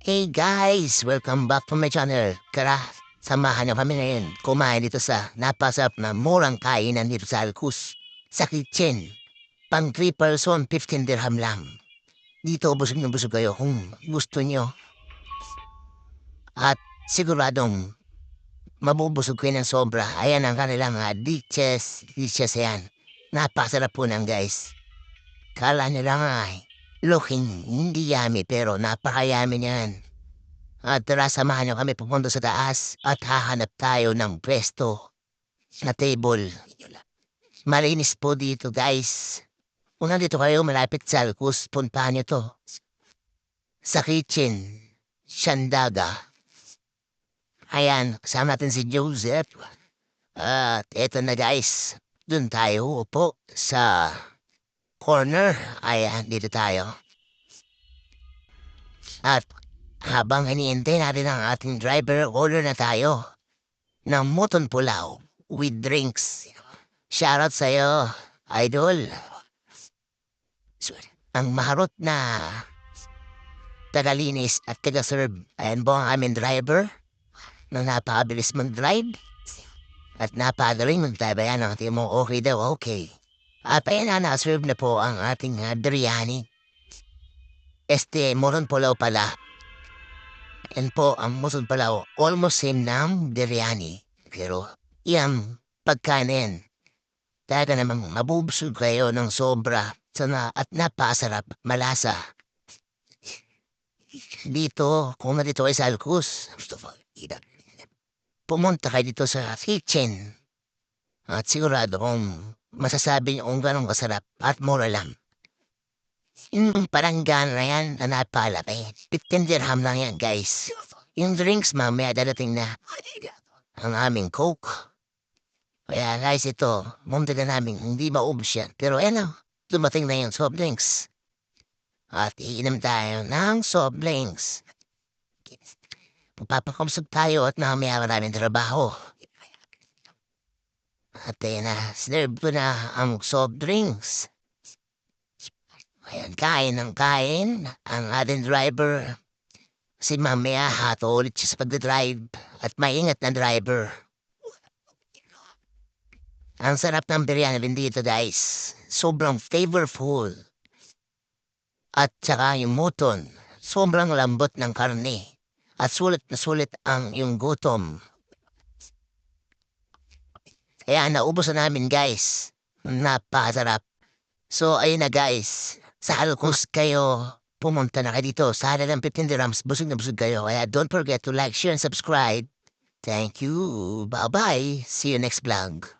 Hey guys! Welcome back to my channel. Tara, samahan niyo kami ngayon kumain dito sa napasarap na murang kainan dito sa Alcus. Sa kitchen. Pang 3 person, 15 dirham lang. Dito busog na busog kayo kung gusto niyo. At siguradong mabubusog kayo ng sobra. Ayan ang kanilang uh, dishes. Dishes yan. Napasarap po ng guys. Kala nila nga eh. Looking hindi yummy pero napakayami niyan. At tara samahan niyo kami pupunta sa taas at hahanap tayo ng pwesto na table. Malinis po dito guys. Kung nandito kayo malapit sa Alcus, puntahan niyo to. Sa kitchen, Shandaga. Ayan, kasama natin si Joseph. At eto na guys, dun tayo upo sa corner. Ayan, dito tayo. At habang iniintay natin ang ating driver, order na tayo ng Moton Pulao with drinks. Shoutout sa'yo, idol. Ang maharot na tagalinis at taga-serve. Ayan po ang aming driver na napakabilis mag-drive. At napagaling mag-drive. Ayan ang tingin mo, okay daw, okay. At ayan na, na-serve na po ang ating uh, biryani. Este, moron pulaw pala. Yan po ang moron pulaw. Almost same ng biryani. Pero, yan, pagkanin. Talaga namang mabubusog kayo ng sobra. Sana at napasarap, malasa. Dito, kung na dito kayo sa Alcus, pumunta kayo dito sa kitchen. At sigurado kung masasabi niyo kung gano'ng kasarap at mura lang. Yung paranggan na yan na napalapit. 15 dirham lang yan, guys. Yung drinks, mamaya dadating na. Ang aming coke. Kaya guys, ito, munti na namin, hindi maubos yan. Pero ano, dumating na yung soft drinks. At iinom tayo ng soft drinks. Magpapakamsog tayo at mamaya maraming trabaho. At ayun na, serve ko na ang soft drinks. Ayan, kain ng kain. Ang ating driver. Si mamaya hato ulit siya sa pagdadrive. At maingat na driver. Ang sarap ng biryani din dito guys. Sobrang flavorful. At saka yung muton. Sobrang lambot ng karne. At sulit na sulit ang yung gutom. Kaya naubos na namin guys. Napasarap. So ayun na guys. Sa Alcos kayo pumunta na kayo dito. Sa halagang 15 dirhams, busog na busog kayo. Kaya don't forget to like, share, and subscribe. Thank you. Bye-bye. See you next vlog.